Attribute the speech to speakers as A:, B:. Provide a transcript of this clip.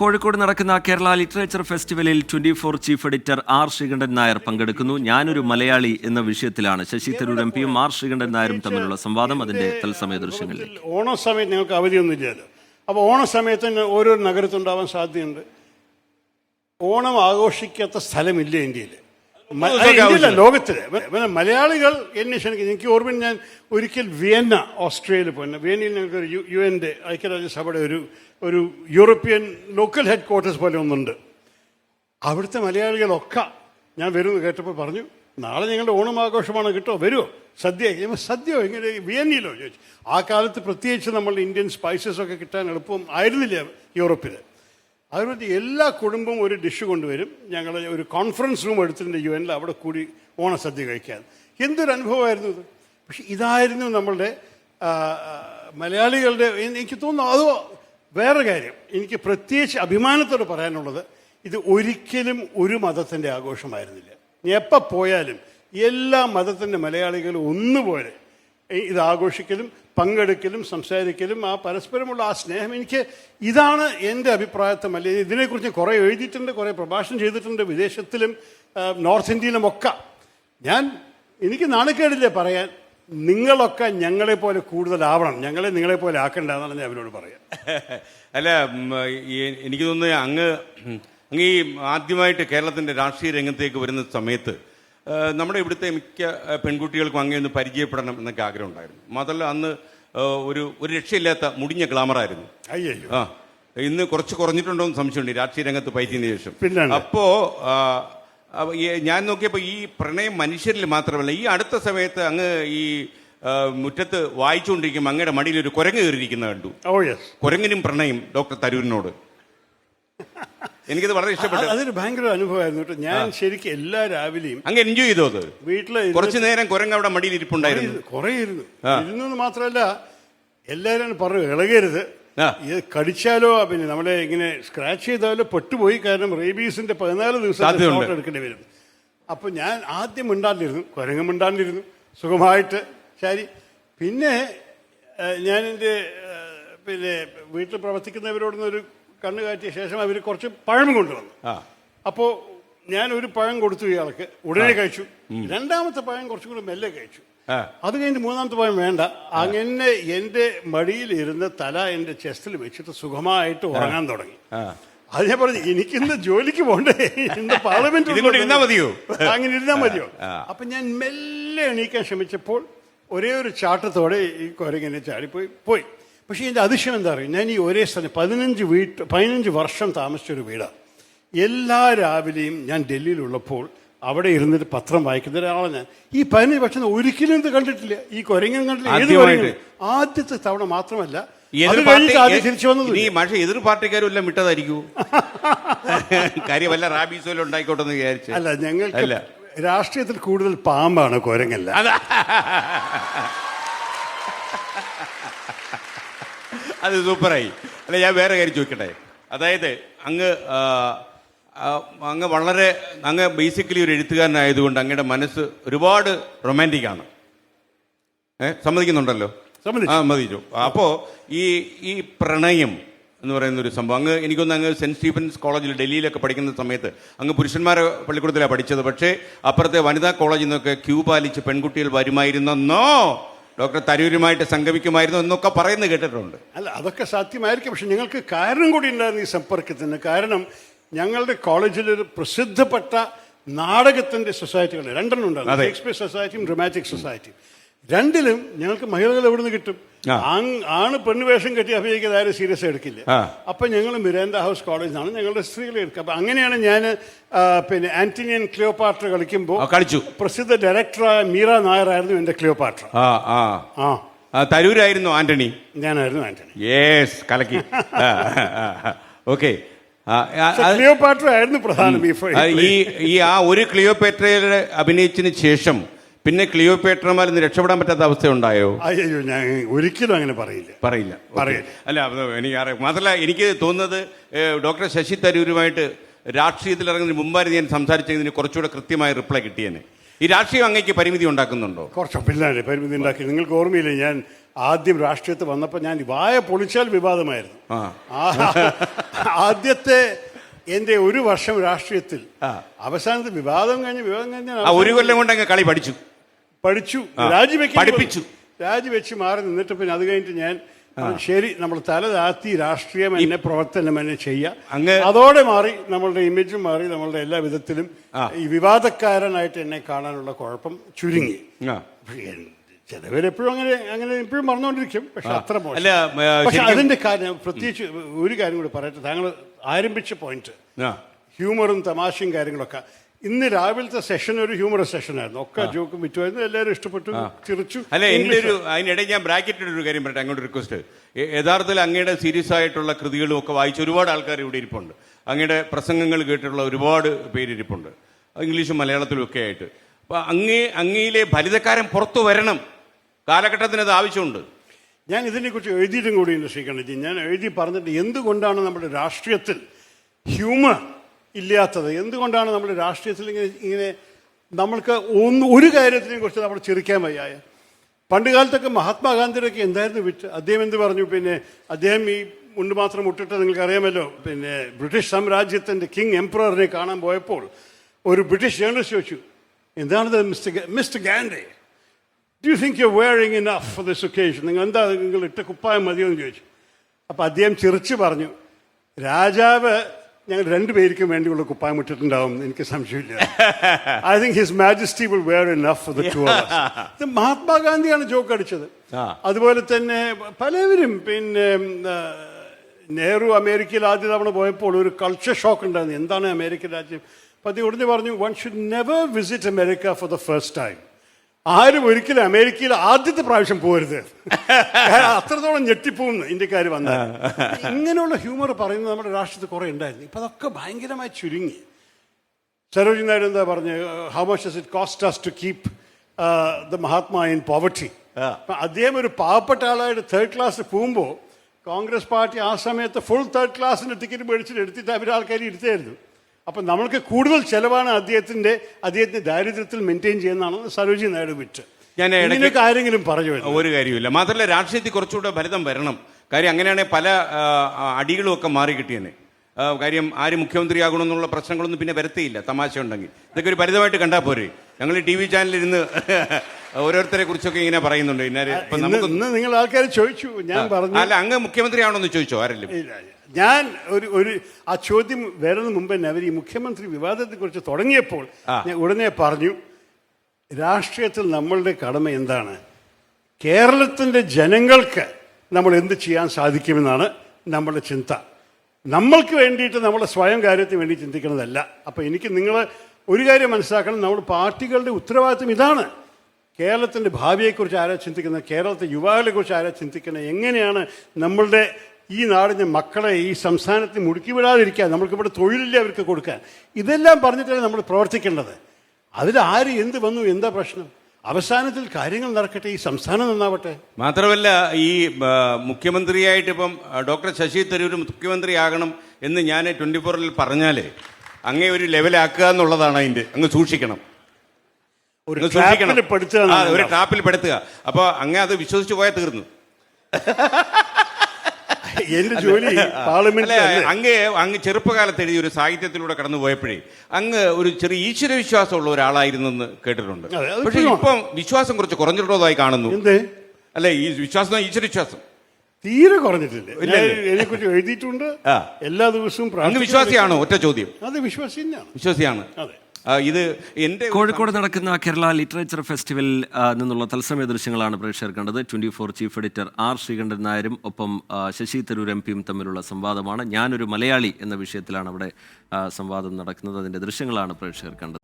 A: കോഴിക്കോട് നടക്കുന്ന കേരള ലിറ്ററേച്ചർ ഫെസ്റ്റിവലിൽ twenty four chief editor R Sreekandan Nair പങ്കെടുക്കുന്നു. ഞാനൊരു മലയാളി എന്ന വിഷയത്തിലാണ്. ശശി തരൂർ എം പിയും ആർ ശ്രീകണ്ഠൻ നായരും തമ്മിലുള്ള സംവാദം അതിന്റെ തത്സമയ ദൃശ്യങ്ങളിൽ
B: ഓണ സമയത്ത് നിങ്ങൾക്ക് അവധിയൊന്നും ഇല്ലല്ലോ അപ്പോൾ ഓണ സമയത്ത് ഓരോ നഗരത്തുണ്ടാവാൻ സാധ്യതയുണ്ട്. ഓണം ആഘോഷിക്കാത്ത സ്ഥലമില്ല ഇന്ത്യയിൽ പിന്നെ മലയാളികൾ എന്നെ ക്ഷണിക്കും എനിക്ക് ഓർമ്മ ഞാൻ ഒരിക്കൽ വിയന്ന ഓസ്ട്രേലിയയിൽ പോയി. വിയന്നയിൽ ഞങ്ങൾക്ക് ഒരു യു എന്റെ ഐക്യരാജ്യസഭയുടെ ഒരു ഒരു യൂറോപ്യൻ ലോക്കൽ ഹെഡ് ക്വാർട്ടേഴ്സ് പോലെ ഒന്നുണ്ട്. അവിടുത്തെ മലയാളികളൊക്കെ ഞാൻ വരുമെന്ന് കേട്ടപ്പോൾ പറഞ്ഞു നാളെ ഞങ്ങളുടെ ഓണം ആഘോഷമാണ് കിട്ടോ വരുമോ സദ്യ സദ്യയോ? ഇങ്ങനെ വിയന്നയിലോ? ചോദിച്ചു. ആ കാലത്ത് പ്രത്യേകിച്ച് നമ്മൾ ഇന്ത്യൻ സ്പൈസസ് ഒക്കെ കിട്ടാൻ എളുപ്പം ആയിരുന്നില്ല യൂറോപ്പിൽ അതുകൊണ്ട് എല്ലാ കുടുംബവും ഒരു ഡിഷ് കൊണ്ടുവരും. ഞങ്ങൾ ഒരു കോൺഫറൻസ് റൂം എടുത്തിട്ടുണ്ട് യു എനിൽ അവിടെ കൂടി ഓണസദ്യ കഴിക്കാൻ. എന്തൊരു അനുഭവമായിരുന്നു ഇത്? പക്ഷെ ഇതായിരുന്നു നമ്മളുടെ മലയാളികളുടെ എനിക്ക് തോന്നുന്നു അതോ വേറെ കാര്യം. എനിക്ക് പ്രത്യേകിച്ച് അഭിമാനത്തോട് പറയാനുള്ളത് ഇത് ഒരിക്കലും ഒരു മതത്തിന്റെ ആഘോഷമായിരുന്നില്ല. എപ്പോൾ പോയാലും എല്ലാ മതത്തിന്റെ മലയാളികളും ഒന്നുപോലെ ഇത് ആഘോഷിക്കലും പങ്കെടുക്കലും സംസാരിക്കലും ആ പരസ്പരമുള്ള ആ സ്നേഹം എനിക്ക് ഇതാണ് എന്റെ അഭിപ്രായത്തെ മല്ല ഇതിനെക്കുറിച്ച് കുറേ എഴുതിയിട്ടുണ്ട് കുറേ പ്രഭാഷണം ചെയ്തിട്ടുണ്ട് വിദേശത്തിലും നോർത്ത് ഇന്ത്യയിലും ഇന്ത്യയിലുമൊക്കെ. ഞാൻ എനിക്ക് നാണക്കേടില്ല പറയാൻ? നിങ്ങളൊക്കെ ഞങ്ങളെപ്പോലെ കൂടുതലാവണം. ഞങ്ങളെ നിങ്ങളെപ്പോലെ ആക്കണ്ട എന്നാണ് ഞാൻ അവരോട് പറയാം.
C: അല്ല എനിക്ക് തോന്നുന്നു അങ്ങ് അങ്ങ് ഈ ആദ്യമായിട്ട് കേരളത്തിന്റെ രാഷ്ട്രീയ രംഗത്തേക്ക് വരുന്ന സമയത്ത് നമ്മുടെ ഇവിടുത്തെ മിക്ക പെൺകുട്ടികൾക്കും അങ്ങനെ ഒന്ന് പരിചയപ്പെടണം എന്നൊക്കെ ആഗ്രഹം ഉണ്ടായിരുന്നു മാത്രമല്ല അന്ന് ഒരു ഒരു രക്ഷയില്ലാത്ത മുടിഞ്ഞ ഗ്ലാമറായിരുന്നു.
B: അയ്യോ
C: ആ ഇന്ന് കുറച്ച് കുറഞ്ഞിട്ടുണ്ടോ എന്ന് സംശയമുണ്ട്. രാഷ്ട്രീയ രംഗത്ത് പയറ്റിയതിനു ശേഷം. അപ്പോൾ ഞാൻ നോക്കിയപ്പോൾ ഈ പ്രണയം മനുഷ്യരിൽ മാത്രമല്ല ഈ അടുത്ത സമയത്ത് അങ്ങ് ഈ മുറ്റത്ത് വായിച്ചുകൊണ്ടിരിക്കുമ്പോൾ അങ്ങയുടെ മടിയിൽ ഒരു കുരങ്ങ് കയറിയിരിക്കുന്ന കണ്ടു. കുരങ്ങിനും പ്രണയം ഡോക്ടർ തരൂരിനോട്. എനിക്കത് വളരെ ഇഷ്ടപ്പെട്ടു.
B: അതൊരു ഭയങ്കര അനുഭവമായിരുന്നു കേട്ടോ. ഞാൻ ശരിക്കും എല്ലാ രാവിലെയും
C: അങ്ങ് എൻജോയ് ചെയ്തു അത്.
B: വീട്ടിൽ
C: കുറച്ചു നേരം കുരങ്ങ് അവിടെ മടിയിൽ ഇരിപ്പുണ്ടായിരുന്നു.
B: കുറെ ഇരുന്നു. ഇരുന്നു മാത്രമല്ല എല്ലാവരും പറഞ്ഞു ഇളകരുത്. ഇത് കടിച്ചാലോ പിന്നെ നമ്മളെ ഇങ്ങനെ സ്ക്രാച്ച് ചെയ്താലോ പെട്ടുപോയി. കാരണം റേബീസിന്റെ പതിനാല് ദിവസം എടുക്കേണ്ടി വരും. അപ്പൊ ഞാൻ ആദ്യം മിണ്ടാണ്ടിരുന്നു. കുരങ്ങ് മിണ്ടാണ്ടിരുന്നു. സുഖമായിട്ട്. ശരി. പിന്നെ ഞാൻ എന്റെ പിന്നെ വീട്ടിൽ പ്രവർത്തിക്കുന്നവരോടൊന്ന് ഒരു കണ്ണു കാറ്റിയ ശേഷം അവർ കുറച്ച് പഴം കൊണ്ടുവന്നു. അപ്പോ ഞാൻ ഒരു പഴം കൊടുത്തു ഇയാൾക്ക്. ഉടനെ കഴിച്ചു. രണ്ടാമത്തെ പഴം കുറച്ചും കൂടി മെല്ലെ കഴിച്ചു. അത് കഴിഞ്ഞ് മൂന്നാമത്തെ പഴം വേണ്ട. അങ്ങനെ എന്റെ മടിയിൽ ഇരുന്ന് തല എന്റെ ചെസ്റ്റിൽ വെച്ചിട്ട് സുഖമായിട്ട് ഉറങ്ങാൻ തുടങ്ങി. അത് ഞാൻ പറഞ്ഞു എനിക്കിന്ന് ജോലിക്ക് പോണ്ടേ? ഇന്ന് പാർലമെന്റ്
C: ഇരുന്നാ മതിയോ?
B: അങ്ങനെ ഇരുന്നാ മതിയോ? അപ്പൊ ഞാൻ മെല്ലെ എണീക്കാൻ ശ്രമിച്ചപ്പോൾ ഒരേ ഒരു ചാട്ടത്തോടെ ഈ കുരങ്ങനെ ചാടിപ്പോയി. പോയി. പക്ഷേ എന്റെ അതിശയം എന്താ പറയുക ഞാൻ ഈ ഒരേ സ്ഥലം പതിനഞ്ച് വീട്ട് പതിനഞ്ച് വർഷം താമസിച്ചൊരു വീടാണ് എല്ലാ രാവിലെയും ഞാൻ ഡൽഹിയിലുള്ളപ്പോൾ അവിടെ ഇരുന്നിട്ട് പത്രം വായിക്കുന്ന ഒരാളാണ് ഞാൻ. ഈ പതിനഞ്ച് വർഷം ഒരിക്കലും ഇത് കണ്ടിട്ടില്ല. ഈ കൊരങ്ങൻ കണ്ടിട്ടില്ല ഏത്
C: ആദ്യമായിട്ട്.
B: ആദ്യത്തെ തവണ മാത്രമല്ല. അത്
C: എതിർ പാർട്ടിക്കാരും എല്ലാം വിട്ടതായിരിക്കൂ. കാര്യം വല്ല റാബീസ് വല്ലതും ഉണ്ടായിക്കോട്ടെ എന്ന് വിചാരിച്ചു.
B: അല്ല ഞങ്ങൾക്ക്
C: അല്ല.
B: രാഷ്ട്രീയത്തിൽ കൂടുതൽ പാമ്പാണ് കൊരങ്ങല്ല.
C: അതാ. അത് സൂപ്പറായി. അല്ല ഞാൻ വേറെ കാര്യം ചോദിക്കട്ടെ? അതായത് അങ്ങ് അങ്ങ് വളരെ അങ്ങ് ബേസിക്കലി ഒരു എഴുത്തുകാരനായതുകൊണ്ട് അങ്ങയുടെ മനസ്സ് ഒരുപാട് റൊമാന്റിക് ആണ്. ഏ സമ്മതിക്കുന്നുണ്ടല്ലോ?
B: സമ്മതിച്ചു.
C: ആ മതിച്ചു അപ്പോ ഈ ഈ പ്രണയം എന്ന് പറയുന്ന ഒരു സംഭവം അങ്ങ് എനിക്കൊന്ന് അങ്ങ് സെന്റ് സ്റ്റീഫൻസ് കോളേജിൽ ഡൽഹിയിലൊക്കെ പഠിക്കുന്ന സമയത്ത് അങ്ങ് പുരുഷന്മാരെ പള്ളിക്കൂടത്തിലാണ് പഠിച്ചത്. പക്ഷേ അപ്പുറത്തെ വനിതാ കോളേജിൽ നിന്നൊക്കെ ക്യൂ പാലിച്ച് പെൺകുട്ടികൾ വരുമായിരുന്നെന്നോ? ഡോക്ടർ തരൂരുമായിട്ട് സംഗമിക്കുമായിരുന്നു എന്നൊക്കെ പറയുന്നു കേട്ടിട്ടുണ്ട്.
B: അല്ല അതൊക്കെ സാധ്യമായിരിക്കും. പക്ഷെ ഞങ്ങൾക്ക് കാരണം കൂടി ഉണ്ടായിരുന്നു ഈ സമ്പർക്കത്തിന്. കാരണം ഞങ്ങളുടെ കോളേജിൽ ഒരു പ്രസിദ്ധപ്പെട്ട നാടകത്തിന്റെ സൊസൈറ്റികൾ രണ്ടെണ്ണം ഉണ്ടായിരുന്നു.
C: എക്സ്പ്രസ്
B: ഷേക്സ്പിയർ സൊസൈറ്റിയും ഡ്രമാറ്റിക് സൊസൈറ്റിയും. രണ്ടിലും ഞങ്ങൾക്ക് മഹിളകൾ എവിടെ നിന്ന് കിട്ടും ആണ് പെണ്ണ് വേഷം കെട്ടി അഭിനയിക്കുന്നത് ആരും സീരിയസ് എടുക്കില്ല. അപ്പൊ ഞങ്ങൾ മിരാൻഡ ഹൗസ് കോളേജിൽ നിന്നാണ് ഞങ്ങളുടെ സ്ത്രീകളെ എടുക്കുക. അപ്പൊ അങ്ങനെയാണ് ഞാൻ പിന്നെ ആന്റണിയൻ ക്ലിയോപാട്ര കളിക്കുമ്പോൾ
C: കളിച്ചു.
B: പ്രസിദ്ധ ഡയറക്ടറായ മീര നായരായിരുന്നു എന്റെ ക്ലിയോപാട്ര.
C: ആ തരൂരായിരുന്നു ആന്റണി?
B: ഞാനായിരുന്നു ആന്റണി.
C: യെസ് കലക്കി. ഓക്കെ.
B: ക്ലിയോപാട്ര ആയിരുന്നു പ്രധാനം ഈ
C: ആ ഒരു ക്ലിയോപേട്രയുടെ അഭിനയിച്ചതിന് ശേഷം പിന്നെ ക്ലിയോപേട്രമാർ ഇന്ന് രക്ഷപ്പെടാൻ പറ്റാത്ത അവസ്ഥ ഉണ്ടായോ
B: അയ്യോ ഞാൻ ഒരിക്കലും അങ്ങനെ പറയില്ല.
C: പറയില്ല.
B: പറയില്ല.
C: അല്ല എനിക്ക് അറിയാം. മാത്രമല്ല എനിക്ക് തോന്നുന്നത് ഡോക്ടർ ശശി തരൂരുമായിട്ട് രാഷ്ട്രീയത്തിൽ ഇറങ്ങുന്നതിന് മുമ്പായിരുന്നു ഞാൻ സംസാരിച്ചതിന് കുറച്ചുകൂടെ കൃത്യമായ റിപ്ലൈ കിട്ടിയേനെ. ഈ രാഷ്ട്രീയം അങ്ങേക്ക് പരിമിതി ഉണ്ടാക്കുന്നുണ്ടോ?
B: കുറച്ച് പിള്ളേരെ പരിമിതി ഉണ്ടാക്കി. നിങ്ങൾക്ക് ഓർമ്മയില്ലേ ഞാൻ ആദ്യം രാഷ്ട്രീയത്തിൽ വന്നപ്പോൾ ഞാൻ വായ പൊളിച്ചാൽ വിവാദമായിരുന്നു. ആദ്യത്തെ എന്റെ ഒരു വർഷം രാഷ്ട്രീയത്തിൽ അവസാനത്തെ വിവാദം കഴിഞ്ഞ് വിവാദം കഴിഞ്ഞ
C: ഒരു കൊല്ലം കൊണ്ട് അങ്ങ് കളി പഠിച്ചു.
B: പഠിച്ചു. രാജിവെക്കാൻ
C: പഠിപ്പിച്ചു.
B: രാജിവെച്ച് മാറി നിന്നിട്ട് പിന്നെ അത് കഴിഞ്ഞിട്ട് ഞാൻ ശരി നമ്മൾ തല താത്തി രാഷ്ട്രീയം എന്നെ പ്രവർത്തനം എന്നെ ചെയ്യാം.
C: അങ്ങ്
B: അതോടെ മാറി നമ്മളുടെ ഇമേജും മാറി നമ്മളുടെ എല്ലാ വിധത്തിലും ഈ വിവാദക്കാരനായിട്ട് എന്നെ കാണാനുള്ള കുഴപ്പം ചുരുങ്ങി. ചിലവരെപ്പോഴും അങ്ങനെ അങ്ങനെ എപ്പോഴും മറന്നുകൊണ്ടിരിക്കും. പക്ഷെ അത്ര മോശം. പക്ഷെ അതിന്റെ കാര്യം പ്രത്യേകിച്ച് ഒരു കാര്യം കൂടി പറയട്ടെ. താങ്കൾ ആരംഭിച്ച പോയിന്റ് ഹ്യൂമറും തമാശയും കാര്യങ്ങളൊക്കെ. ഇന്ന് രാവിലത്തെ സെഷൻ ഒരു ഹ്യൂമർ സെഷനായിരുന്നു ഒക്കെ ജോക്ക് വിറ്റുമായിരുന്നു എല്ലാവരും ഇഷ്ടപ്പെട്ടു ചിരിച്ചു.
C: അല്ല
B: എന്റെ
C: ഒരു അതിനിടയിൽ ഞാൻ ബ്രാക്കറ്റിൽ ഒരു കാര്യം പറയട്ടെ അങ്ങോട്ട് റിക്വസ്റ്റ് യഥാർത്ഥത്തിൽ അങ്ങയുടെ സീരിയസ് ആയിട്ടുള്ള കൃതികളും ഒക്കെ വായിച്ച ഒരുപാട് ആൾക്കാർ ഇവിടെ ഇരിപ്പുണ്ട്. അങ്ങയുടെ പ്രസംഗങ്ങൾ കേട്ടിട്ടുള്ള ഒരുപാട് പേരിരിപ്പുണ്ട് ഇംഗ്ലീഷും മലയാളത്തിലും ഒക്കെ ആയിട്ട്. അപ്പൊ അങ്ങേ അങ്ങയിലെ ഫലിതക്കാരൻ പുറത്തു വരണം. കാലഘട്ടത്തിന് അത് ആവശ്യമുണ്ട്.
B: ഞാൻ ഇതിനെക്കുറിച്ച് എഴുതിയിട്ടും കൂടി ശ്രീകണ്ഠജി ഞാൻ എഴുതി പറഞ്ഞിട്ട് എന്തുകൊണ്ടാണ് നമ്മുടെ രാഷ്ട്രീയത്തിൽ ഹ്യൂമർ ഇല്ലാത്തത്. എന്തുകൊണ്ടാണ് നമ്മുടെ രാഷ്ട്രീയത്തിൽ ഇങ്ങനെ ഇങ്ങനെ നമ്മൾക്ക് ഒന്ന് ഒരു കാര്യത്തിനെ കുറിച്ച് നമ്മൾ ചിരിക്കാൻ വയ്യായ? പണ്ട് കാലത്തൊക്കെ മഹാത്മാഗാന്ധിയുടെയൊക്കെ എന്തായിരുന്നു വിറ്റ്? അദ്ദേഹം എന്ത് പറഞ്ഞു? പിന്നെ അദ്ദേഹം ഈ മുണ്ട് മാത്രം മുട്ടിട്ട് നിങ്ങൾക്ക് അറിയാമല്ലോ. പിന്നെ ബ്രിട്ടീഷ് സാമ്രാജ്യത്തിന്റെ കിങ് എംപ്രറിനെ കാണാൻ പോയപ്പോൾ ഒരു ബ്രിട്ടീഷ് ജേണലിസ്റ്റ് ചോദിച്ചു എന്താണിത് mister mister Gandhi? Do you think you wearing enough for this occasion നിങ്ങൾ എന്താ നിങ്ങൾ ഇട്ട കുപ്പായം മതിയോ എന്ന് ചോദിച്ചു. അപ്പോൾ അദ്ദേഹം ചിരിച്ചു പറഞ്ഞു രാജാവ് ഞങ്ങൾ രണ്ടുപേർക്കും വേണ്ടിയുള്ള കുപ്പായം ഇട്ടിട്ടുണ്ടാവും എനിക്ക് സംശയമില്ല. I think his majesty will wear enough for the to ഇത് മഹാത്മാഗാന്ധിയാണ് ജോക്ക് അടിച്ചത്. അതുപോലെ തന്നെ പലവരും പിന്നെ നെഹ്റു അമേരിക്കയിൽ ആദ്യ തവണ പോയപ്പോൾ ഒരു കൾച്ചർ ഷോക്ക് ഉണ്ടായിരുന്നു. എന്താണ് അമേരിക്കൻ രാജ്യം? അപ്പം അത് ഉടനെ പറഞ്ഞു one should never visit America for the first time ആരും ഒരിക്കലും അമേരിക്കയിൽ ആദ്യത്തെ പ്രാവശ്യം പോരുത്. അത്രത്തോളം ഞെട്ടിപ്പോകുന്നു ഇന്ത്യക്കാർ വന്ന. ഇങ്ങനെയുള്ള ഹ്യൂമർ പറയുന്നത് നമ്മുടെ രാഷ്ട്രത്തിൽ കുറേ ഉണ്ടായിരുന്നു. ഇപ്പം അതൊക്കെ ഭയങ്കരമായി ചുരുങ്ങി. സരോജി നായിഡു എന്താ പറഞ്ഞു? How much does it cost as to keep the Mahatma in poverty അദ്ദേഹം ഒരു പാവപ്പെട്ട ആളായിട്ട് തേർഡ് ക്ലാസ് പോകുമ്പോൾ കോൺഗ്രസ് പാർട്ടി ആ സമയത്ത് ഫുൾ തേർഡ് ക്ലാസ്സിന് ടിക്കറ്റ് മേടിച്ചിട്ട് എടുത്തിട്ട് അവർ ആൾക്കാർ ഇരുത്തായിരുന്നു അപ്പം നമ്മൾക്ക് കൂടുതൽ ചെലവാണ് അദ്ദേഹത്തിന്റെ അദ്ദേഹത്തിന്റെ ദാരിദ്ര്യത്തിൽ മെയിന്റെയിൻ ചെയ്യുന്നതാണ് സരോജി നായിഡു വിറ്റ്.
C: ഞാൻ ഇടയ്ക്ക്
B: ആരെങ്കിലും പറഞ്ഞു
C: ഒരു കാര്യമില്ല മാത്രമല്ല രാഷ്ട്രീയത്തിൽ കുറച്ചുകൂടെ ഫലിതം വരണം. കാര്യം അങ്ങനെയാണെങ്കിൽ പല അടികളും ഒക്കെ മാറി കിട്ടിയെന്നെ കാര്യം ആര് മുഖ്യമന്ത്രിയാകണമെന്നുള്ള പ്രശ്നങ്ങളൊന്നും പിന്നെ വരത്തേയില്ല. തമാശ ഉണ്ടെങ്കിൽ. ഇതൊക്കെ ഒരു ഫലിതമായിട്ട് കണ്ടാൽ പോരെ. ഞങ്ങൾ ടി വി ചാനലിൽ ഇരുന്ന് ഓരോരുത്തരെ കുറിച്ചൊക്കെ ഇങ്ങനെ പറയുന്നുണ്ട്. ഇന്നാര്? നമുക്ക്
B: നിങ്ങൾ ആൾക്കാർ ചോദിച്ചു. ഞാൻ പറഞ്ഞു
C: അല്ല അങ്ങ് മുഖ്യമന്ത്രിയാണോ എന്ന് ചോദിച്ചോ? ആരെങ്കിലും?
B: ഇല്ല. ഞാൻ ഒരു ഒരു ആ ചോദ്യം വരുന്നതിന് മുമ്പ് തന്നെ അവർ ഈ മുഖ്യമന്ത്രി വിവാദത്തെ കുറിച്ച് തുടങ്ങിയപ്പോൾ ഞാൻ ഉടനെ പറഞ്ഞു രാഷ്ട്രീയത്തിൽ നമ്മളുടെ കടമ എന്താണ്? കേരളത്തിന്റെ ജനങ്ങൾക്ക് നമ്മൾ എന്ത് ചെയ്യാൻ സാധിക്കുമെന്നാണ് നമ്മുടെ ചിന്ത. നമ്മൾക്ക് വേണ്ടിയിട്ട് നമ്മുടെ സ്വയം കാര്യത്തിന് വേണ്ടി ചിന്തിക്കുന്നതല്ല. അപ്പോൾ എനിക്ക് നിങ്ങൾ ഒരു കാര്യം മനസ്സിലാക്കണം നമ്മുടെ പാർട്ടികളുടെ ഉത്തരവാദിത്വം ഇതാണ്. കേരളത്തിന്റെ ഭാവിയെക്കുറിച്ച് ആരാ ചിന്തിക്കുന്നത്? കേരളത്തെ യുവാക്കളെക്കുറിച്ച് ആരാ ചിന്തിക്കുന്നത്? എങ്ങനെയാണ് നമ്മളുടെ ഈ നാടിന്റെ മക്കളെ ഈ സംസ്ഥാനത്ത് മുടുക്കി വിടാതിരിക്കാൻ നമ്മൾക്കിവിടെ തൊഴിലില്ല അവർക്ക് കൊടുക്കാൻ. ഇതെല്ലാം പറഞ്ഞിട്ടാണ് നമ്മൾ പ്രവർത്തിക്കേണ്ടത്. അതിൽ ആര് എന്ത് വന്നു എന്താ പ്രശ്നം? അവസാനത്തിൽ കാര്യങ്ങൾ നടക്കട്ടെ ഈ സംസ്ഥാനം നന്നാവട്ടെ.
C: മാത്രമല്ല ഈ മുഖ്യമന്ത്രിയായിട്ടിപ്പം മുഖ്യമന്ത്രിയായിട്ട് ഇപ്പം ഡോക്ടർ ശശി തരൂർ മുഖ്യമന്ത്രിയാകണം എന്ന് ഞാൻ ട്വന്റി ഫോറിൽ പറഞ്ഞാൽ അങ്ങേ ഒരു ലെവലാക്കുക എന്നുള്ളതാണ് അതിന്റെ അങ്ങ് സൂക്ഷിക്കണം.
B: ഒരു
C: സൂക്ഷിക്കണം. ഒരു ട്രാപ്പിൽ പെടുത്തുക അപ്പോൾ അങ്ങ് അത് വിശ്വസിച്ച് പോയാൽ തീർന്നു.
B: എന്റെ ജോലി പാർലമെന്റ്
C: അങ്ങ് അങ്ങ് ചെറുപ്പകാലത്ത് എഴുതിയ ഒരു സാഹിത്യത്തിലൂടെ കടന്നു പോയപ്പോഴേ അങ്ങ് ഒരു ചെറിയ ഈശ്വര വിശ്വാസമുള്ള ഒരാളായിരുന്നുന്ന് കേട്ടിട്ടുണ്ട്. പക്ഷേ ഇപ്പം വിശ്വാസം കുറച്ച് കുറഞ്ഞിട്ടുള്ളതായി കാണുന്നു. അല്ലെ ഈ വിശ്വാസം ഈശ്വരവിശ്വാസം ഈശ്വര വിശ്വാസം?
B: തീരെ കുറഞ്ഞിട്ടില്ല. ഞാൻ എഴുതിയിട്ടുണ്ട്. എല്ലാ ദിവസവും
C: അങ്ങ് വിശ്വാസിയാണോ? ഒറ്റ ചോദ്യം.
B: അത് വിശ്വാസി
C: വിശ്വാസിയാണ്.
B: അതെ.
C: ഇത് എന്റെ
A: കോഴിക്കോട് നടക്കുന്ന കേരള ലിറ്ററേച്ചർ ഫെസ്റ്റിവലിൽ നിന്നുള്ള തത്സമയ ദൃശ്യങ്ങളാണ് പ്രേക്ഷകർ കണ്ടത്. Twenty four chief editor R Sreekandan നായരും ഒപ്പം ശശി തരൂർ എം പിയും തമ്മിലുള്ള സംവാദമാണ്. ഞാനൊരു മലയാളി എന്ന വിഷയത്തിലാണ് അവിടെ സംവാദം നടക്കുന്നത്. അതിന്റെ ദൃശ്യങ്ങളാണ് പ്രേക്ഷകർ കണ്ടത്.